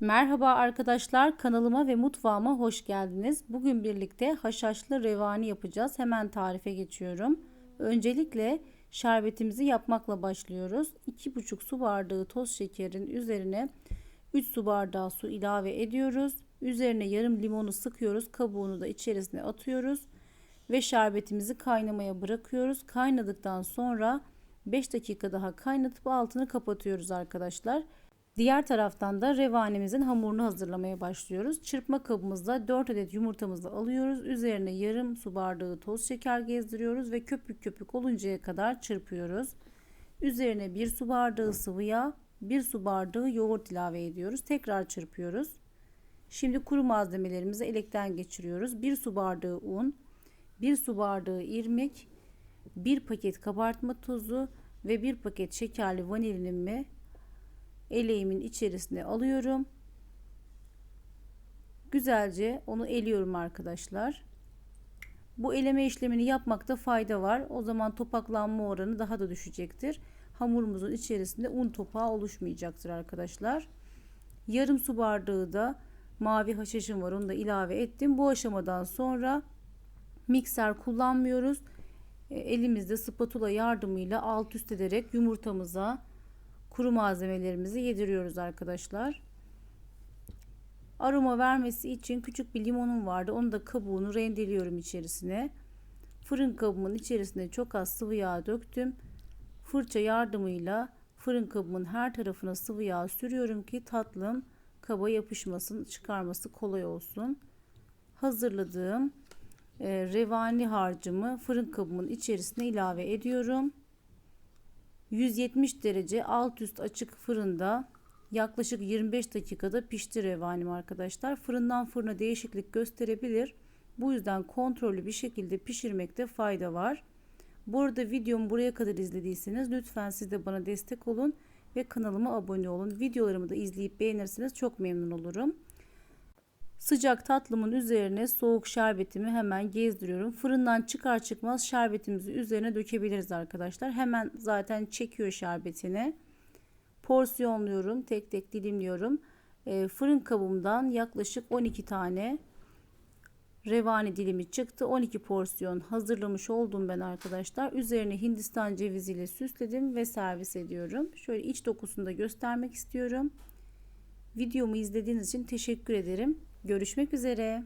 Merhaba arkadaşlar kanalıma ve mutfağıma hoş geldiniz. Bugün birlikte haşhaşlı revani yapacağız. Hemen tarife geçiyorum. Öncelikle şerbetimizi yapmakla başlıyoruz. 2,5 su bardağı toz şekerin üzerine 3 su bardağı su ilave ediyoruz. Üzerine yarım limonu sıkıyoruz. Kabuğunu da içerisine atıyoruz. Ve şerbetimizi kaynamaya bırakıyoruz. Kaynadıktan sonra 5 dakika daha kaynatıp altını kapatıyoruz arkadaşlar. Diğer taraftan da revanemizin hamurunu hazırlamaya başlıyoruz. Çırpma kabımızda 4 adet yumurtamızı alıyoruz. Üzerine yarım su bardağı toz şeker gezdiriyoruz ve köpük köpük oluncaya kadar çırpıyoruz. Üzerine 1 su bardağı sıvı yağ, 1 su bardağı yoğurt ilave ediyoruz. Tekrar çırpıyoruz. Şimdi kuru malzemelerimizi elekten geçiriyoruz. 1 su bardağı un, 1 su bardağı irmik, 1 paket kabartma tozu ve 1 paket şekerli vanilimi eleğimin içerisine alıyorum. Güzelce onu eliyorum arkadaşlar. Bu eleme işlemini yapmakta fayda var. O zaman topaklanma oranı daha da düşecektir. Hamurumuzun içerisinde un topağı oluşmayacaktır arkadaşlar. Yarım su bardağı da mavi haşhaşım var. Onu da ilave ettim. Bu aşamadan sonra mikser kullanmıyoruz. E, elimizde spatula yardımıyla alt üst ederek yumurtamıza kuru malzemelerimizi yediriyoruz arkadaşlar. Aroma vermesi için küçük bir limonum vardı. Onu da kabuğunu rendeliyorum içerisine. Fırın kabımın içerisine çok az sıvı yağ döktüm. Fırça yardımıyla fırın kabımın her tarafına sıvı yağ sürüyorum ki tatlım kaba yapışmasın, çıkarması kolay olsun. Hazırladığım e, revani harcımı fırın kabımın içerisine ilave ediyorum. 170 derece alt üst açık fırında yaklaşık 25 dakikada pişti revanim arkadaşlar. Fırından fırına değişiklik gösterebilir. Bu yüzden kontrollü bir şekilde pişirmekte fayda var. Bu arada videomu buraya kadar izlediyseniz lütfen siz de bana destek olun ve kanalıma abone olun. Videolarımı da izleyip beğenirseniz çok memnun olurum. Sıcak tatlımın üzerine soğuk şerbetimi hemen gezdiriyorum. Fırından çıkar çıkmaz şerbetimizi üzerine dökebiliriz arkadaşlar. Hemen zaten çekiyor şerbetini. Porsiyonluyorum. Tek tek dilimliyorum. E, fırın kabımdan yaklaşık 12 tane revani dilimi çıktı. 12 porsiyon hazırlamış oldum ben arkadaşlar. Üzerine hindistan ceviziyle süsledim ve servis ediyorum. Şöyle iç dokusunu da göstermek istiyorum. Videomu izlediğiniz için teşekkür ederim. Görüşmek üzere.